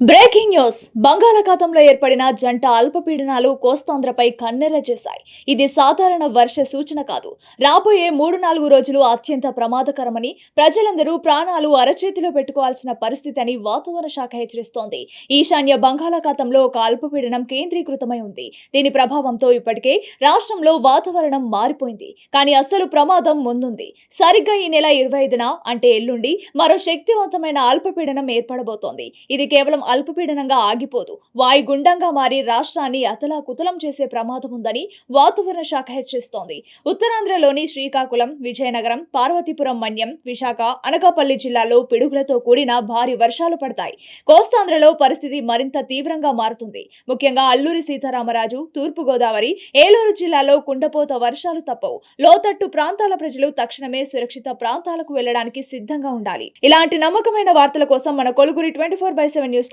Breaking news. బంగాళాఖాతంలో ఏర్పడిన జంట అల్పపీడనాలు కోస్తాంధ్రపై కన్నెర్ర చేశాయి. ఇది సాధారణ వర్ష సూచన కాదు. రాబోయే మూడు నాలుగు రోజులు అత్యంత ప్రమాదకరమని ప్రజలందరూ ప్రాణాలు అరచేతిలో పెట్టుకోవాల్సిన పరిస్థితి అని వాతావరణ శాఖ హెచ్చరిస్తోంది. ఈశాన్య బంగాళాఖాతంలో ఒక అల్పపీడనం కేంద్రీకృతమై ఉంది. దీని ప్రభావంతో ఇప్పటికే రాష్ట్రంలో వాతావరణం మారిపోయింది. కానీ అసలు ప్రమాదం ముందుంది. సరిగ్గా ఈ నెల ఇరవై ఐదున అంటే ఎల్లుండి మరో శక్తివంతమైన అల్పపీడనం ఏర్పడబోతోంది. ఇది కేవలం అల్పపీడనంగా ఆగిపోదు. వాయుగుండంగా మారి రాష్ట్రాన్ని అతలాకుతలం చేసే ప్రమాదం ఉందని వాతావరణ శాఖ హెచ్చరిస్తోంది. ఉత్తరాంధ్రలోని శ్రీకాకుళం విజయనగరం పార్వతీపురం మన్యం విశాఖ అనకాపల్లి జిల్లాల్లో పిడుగులతో కూడిన భారీ వర్షాలు పడతాయి. కోస్తాంధ్రలో పరిస్థితి మరింత తీవ్రంగా మారుతుంది. ముఖ్యంగా అల్లూరి సీతారామరాజు తూర్పు గోదావరి ఏలూరు జిల్లాలో కుండపోత వర్షాలు తప్పవు. లోతట్టు ప్రాంతాల ప్రజలు తక్షణమే సురక్షిత ప్రాంతాలకు వెళ్ళడానికి సిద్ధంగా ఉండాలి. ఇలాంటి నమ్మకమైన వార్తల కోసం మన కొలుగురి twenty four by seven news